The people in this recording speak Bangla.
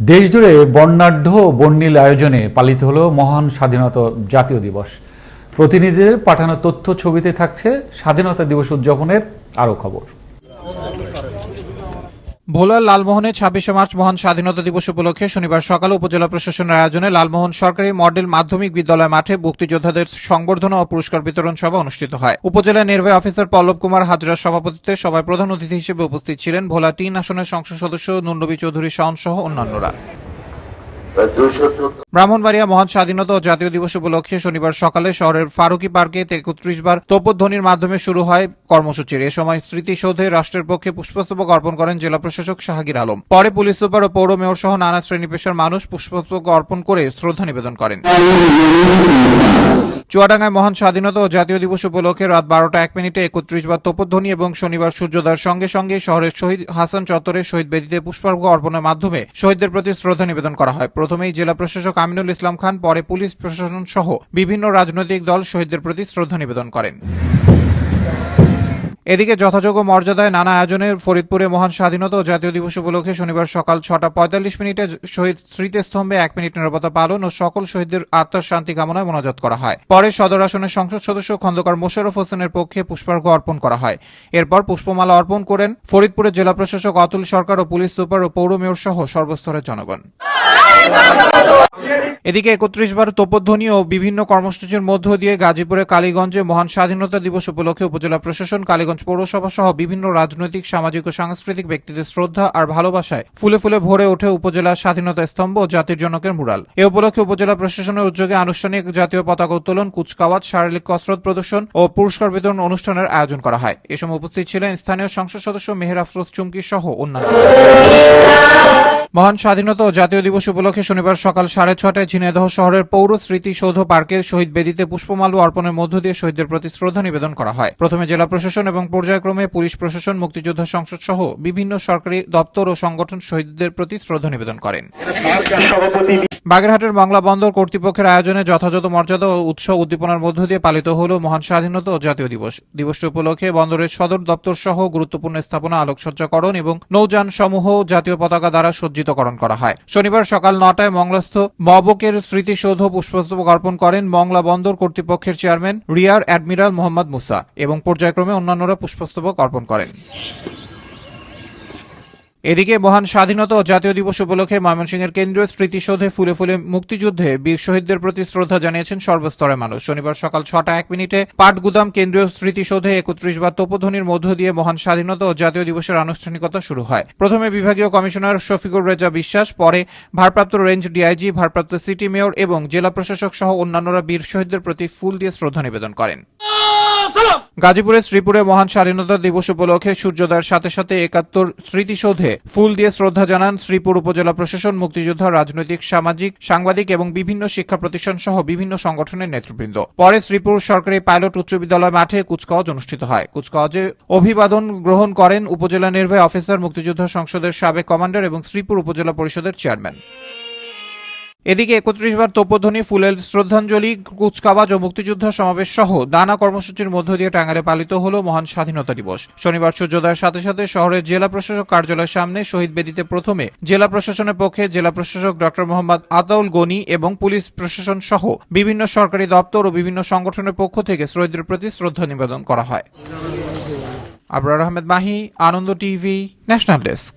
দেশজুড়ে বর্ণাঢ্য বর্ণিল আয়োজনে পালিত হলো মহান স্বাধীনতা জাতীয় দিবস। প্রতিনিধিদের পাঠানো তথ্য ছবিতে থাকছে স্বাধীনতা দিবস উদযাপনের আরও খবর। ভোলার লালমোহনে ছাব্বিশে মার্চ মহান স্বাধীনতা দিবস উপলক্ষে শনিবার সকালে উপজেলা প্রশাসনের আয়োজনে লালমোহন সরকারি মডেল মাধ্যমিক বিদ্যালয় মাঠে মুক্তিযোদ্ধাদের সংবর্ধনা ও পুরস্কার বিতরণ সভা অনুষ্ঠিত হয়। উপজেলা নির্বাহী অফিসার পল্লব কুমার হাজরার সভাপতিত্বে সভায় প্রধান অতিথি হিসেবে উপস্থিত ছিলেন ভোলা তিন আসনের সংসদ সদস্য নুন্নবী চৌধুরী শাওন সহ অন্যান্যরা। ব্রাহ্মণবাড়িয়া মহান স্বাধীনতা ও জাতীয় দিবস উপলক্ষে শনিবার সকালে শহরের ফারুকি পার্কে একত্রিশ বার তোপধ্বনির মাধ্যমে শুরু হয় কর্মসূচির। এ সময় স্মৃতিসৌধে রাষ্ট্রের পক্ষে পুষ্পস্তবক অর্পণ করেন জেলা প্রশাসক শাহাগীর আলম। পরে পুলিশ সুপার ও পৌর মেয়র সহ নানা শ্রেণি পেশার মানুষ পুষ্পস্তবক অর্পণ করে শ্রদ্ধা নিবেদন করেন। চুয়াডাঙ্গায় মহান স্বাধীনতা ও জাতীয় দিবস উপলক্ষে রাত বারোটা এক মিনিটে একত্রিশ বার তোপধ্বনি এবং শনিবার সূর্যোদয়ের সঙ্গে সঙ্গে শহরের শহীদ হাসান চত্বরে শহীদ বেদিতে পুষ্পার্ঘ অর্পণের মাধ্যমে শহীদদের প্রতি শ্রদ্ধা নিবেদন করা হয়। প্রথমেই জেলা প্রশাসক আমিনুল ইসলাম খান, পরে পুলিশ প্রশাসন সহ বিভিন্ন রাজনৈতিক দল শহীদদের প্রতি শ্রদ্ধা নিবেদন করেন। এদিকে যথাযোগ্য মর্যাদায় নানা আয়োজনে ফরিদপুরে মহান স্বাধীনতা ও জাতীয় দিবস উপলক্ষে শনিবার সকাল ছটা পঁয়তাল্লিশ মিনিটে শহীদ স্মৃতিস্তম্ভে এক মিনিট নিরাপত্তা পালন ও সকল শহীদদের আত্মার শান্তি কামনায় মোনাজাত করা হয়। পরে সদর আসনের সংসদ সদস্য খন্দকার মোশারফ হোসেনের পক্ষে পুষ্পার্ঘ অর্পণ করা হয়। এরপর পুষ্পমালা অর্পণ করেন ফরিদপুরের জেলা প্রশাসক অতুল সরকার ও পুলিশ সুপার ও পৌর মেয়র সহ সর্বস্তরের জনগণ। এদিকে একত্রিশ বার তোপধ্বনি ও বিভিন্ন কর্মসূচির মধ্য দিয়ে গাজীপুরে কালীগঞ্জে মহান স্বাধীনতা দিবস উপলক্ষে উপজেলা প্রশাসন, কালীগঞ্জ পৌরসভা সহ বিভিন্ন রাজনৈতিক, সামাজিক ও সাংস্কৃতিক ব্যক্তিদের শ্রদ্ধা আর ভালোবাসায় ফুলে ফুলে ভরে ওঠে উপজেলার স্বাধীনতা স্তম্ভ ও জাতির জনকের মুরাল। এ উপলক্ষে উপজেলা প্রশাসনের উদ্যোগে আনুষ্ঠানিক জাতীয় পতাকা উত্তোলন, কুচকাওয়াজ, শারীরিক কসরত প্রদর্শন ও পুরস্কার বিতরণ অনুষ্ঠানের আয়োজন করা হয়। এ সময় উপস্থিত ছিলেন স্থানীয় সংসদ সদস্য মেহের আফরোজ চুমকি সহ অন্যান্য। মহান স্বাধীনতা ও জাতীয় দিবস উপলক্ষে শনিবার সকাল সাড়ে ছটায় ঝিনাইদহ শহরের পৌর স্মৃতিসৌধ পার্কে শহীদ বেদিতে পুষ্পমাল্য অর্পণের মধ্য দিয়ে শহীদদের প্রতি শ্রদ্ধা নিবেদন করা হয়। প্রথমে জেলা প্রশাসন এবং পর্যায়ক্রমে পুলিশ প্রশাসন, মুক্তিযোদ্ধা সংসদ সহ বিভিন্ন সরকারি দপ্তর ও সংগঠন শহীদদের প্রতি শ্রদ্ধা নিবেদন করেন। বাগেরহাটের বাংলা বন্দর কর্তৃপক্ষের আয়োজনে যথাযথ মর্যাদা ও উৎসব উদ্দীপনার মধ্য দিয়ে পালিত হল মহান স্বাধীনতা ও জাতীয় দিবস। দিবসটি উপলক্ষে বন্দরের সদর দপ্তর সহ গুরুত্বপূর্ণ স্থাপনা, আলোকসজ্জাকরণ এবং নৌযান সমূহ জাতীয় পতাকা দ্বারা সজ্জিতকরণ করা হয়। শনিবার সকাল নটায় মংলাস্থ মবকের স্মৃতিসৌধ পুষ্পস্তবক অর্পণ করেন মংলা বন্দর কর্তৃপক্ষের chairman rear admiral Mohammad Musa এবং পর্যায়ক্রমে অন্যান্যরা পুষ্পস্তবক অর্পণ করেন। এদিকে মহান স্বাধীনতা ও জাতীয় দিবস উপলক্ষে ময়মনসিংহের কেন্দ্রীয় স্মৃতিসৌধে ফুলে ফুলে মুক্তিযুদ্ধে বীর শহীদদের প্রতি শ্রদ্ধা জানিয়েছেন সর্বস্তরের মানুষ। শনিবার সকাল ছটা এক মিনিটে পাটগুদাম কেন্দ্রীয় স্মৃতিসৌধে একত্রিশ বার তোপধ্বনির মধ্য দিয়ে মহান স্বাধীনতা ও জাতীয় দিবসের আনুষ্ঠানিকতা শুরু হয়। প্রথমে বিভাগীয় কমিশনার শফিকুর রেজা বিশ্বাস, পরে ভারপ্রাপ্ত রেঞ্জ ডিআইজি, ভারপ্রাপ্ত সিটি মেয়র এবং জেলা প্রশাসক সহ অন্যান্যরা বীর শহীদদের প্রতি ফুল দিয়ে শ্রদ্ধা নিবেদন করেন। গাজীপুরের শ্রীপুরে মহান স্বাধীনতা দিবস উপলক্ষে সূর্যোদয়ের সাথে সাথে একাত্তর স্মৃতিসৌধে ফুল দিয়ে শ্রদ্ধা জানান শ্রীপুর উপজেলা প্রশাসন, মুক্তিযোদ্ধা, রাজনৈতিক, সামাজিক, সাংবাদিক এবং বিভিন্ন শিক্ষা প্রতিষ্ঠান সহ বিভিন্ন সংগঠনের নেতৃবৃন্দ। পরে শ্রীপুর সরকারি পাইলট উচ্চ বিদ্যালয় মাঠে কুচকাওয়াজ অনুষ্ঠিত হয়। কুচকাওয়াজে অভিবাদন গ্রহণ করেন উপজেলা নির্বাহী অফিসার, মুক্তিযোদ্ধা সংসদের সাবেক কমান্ডার এবং শ্রীপুর উপজেলা পরিষদের চেয়ারম্যান। এদিকে একত্রিশ বার তোপধ্বনি, ফুলের শ্রদ্ধাঞ্জলি, কুচকাওয়াজ ও মুক্তিযোদ্ধা সমাবেশ সহ নানা কর্মসূচির মধ্য দিয়ে টাঙ্গারে পালিত হল মহান স্বাধীনতা দিবস। শনিবার সূর্যোদয়ের সাথে সাথে শহরের জেলা প্রশাসক কার্যালয়ের সামনে শহীদ বেদিতে প্রথমে জেলা প্রশাসনের পক্ষে জেলা প্রশাসক ডক্টর মোহাম্মদ আতাউল গনি এবং পুলিশ প্রশাসন সহ বিভিন্ন সরকারি দপ্তর ও বিভিন্ন সংগঠনের পক্ষ থেকে শহীদদের প্রতি শ্রদ্ধা নিবেদন করা হয়। Abrar Ahmed Mahi, Ananda TV, national desk.